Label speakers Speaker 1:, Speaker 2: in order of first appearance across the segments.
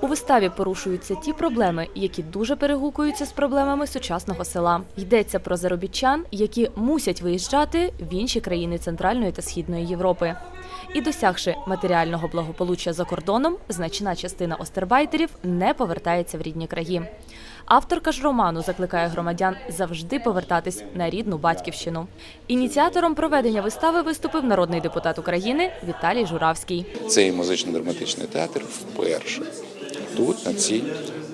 Speaker 1: У виставі порушуються ті проблеми, які дуже перегукуються з проблемами сучасного села. Йдеться про заробітчан, які мусять виїжджати в інші країни Центральної та Східної Європи. І досягши матеріального благополуччя за кордоном, значна частина остербайтерів не повертається в рідні краї. Авторка ж роману закликає громадян завжди повертатись на рідну батьківщину. Ініціатором проведення вистави виступив народний депутат України Віталій Журавський.
Speaker 2: Цей музично-драматичний театр вперше тут, на цій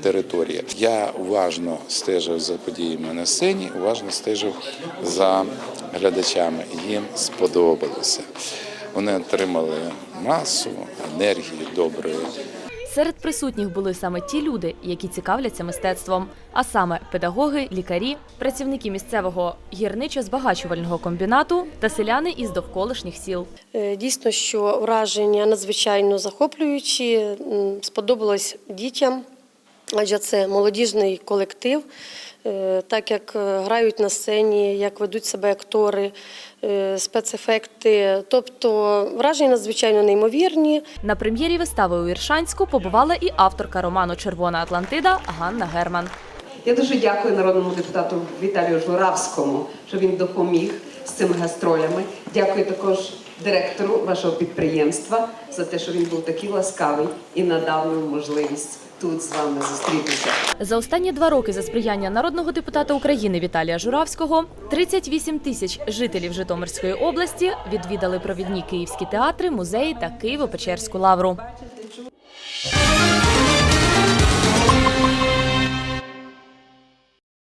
Speaker 2: території. Я уважно стежив за подіями на сцені, уважно стежив за глядачами. Їм сподобалося. Вони отримали масу енергії доброї.
Speaker 1: Серед присутніх були саме ті люди, які цікавляться мистецтвом, а саме педагоги, лікарі, працівники місцевого гірничо-збагачувального комбінату та селяни із довколишніх сіл.
Speaker 3: Е, Дійсно, що враження надзвичайно захоплюючі, сподобалось дітям, адже це молодіжний колектив, е, так як е, грають на сцені, як ведуть себе актори, е, спецефекти. Тобто враження надзвичайно неймовірні.
Speaker 1: На прем'єрі вистави у Іршанську побувала і авторка роману Червона Атлантида Ганна Герман.
Speaker 4: Я дуже дякую народному депутату Віталію Журавському, що він допоміг цими гастролями. Дякую також директору вашого підприємства за те, що він був такий ласкавий і надав нам можливість тут з вами зустрітися.
Speaker 1: За останні два роки за сприяння народного депутата України Віталія Журавського 38 тисяч жителів Житомирської області відвідали провідні київські театри, музеї та Києво-Печерську лавру.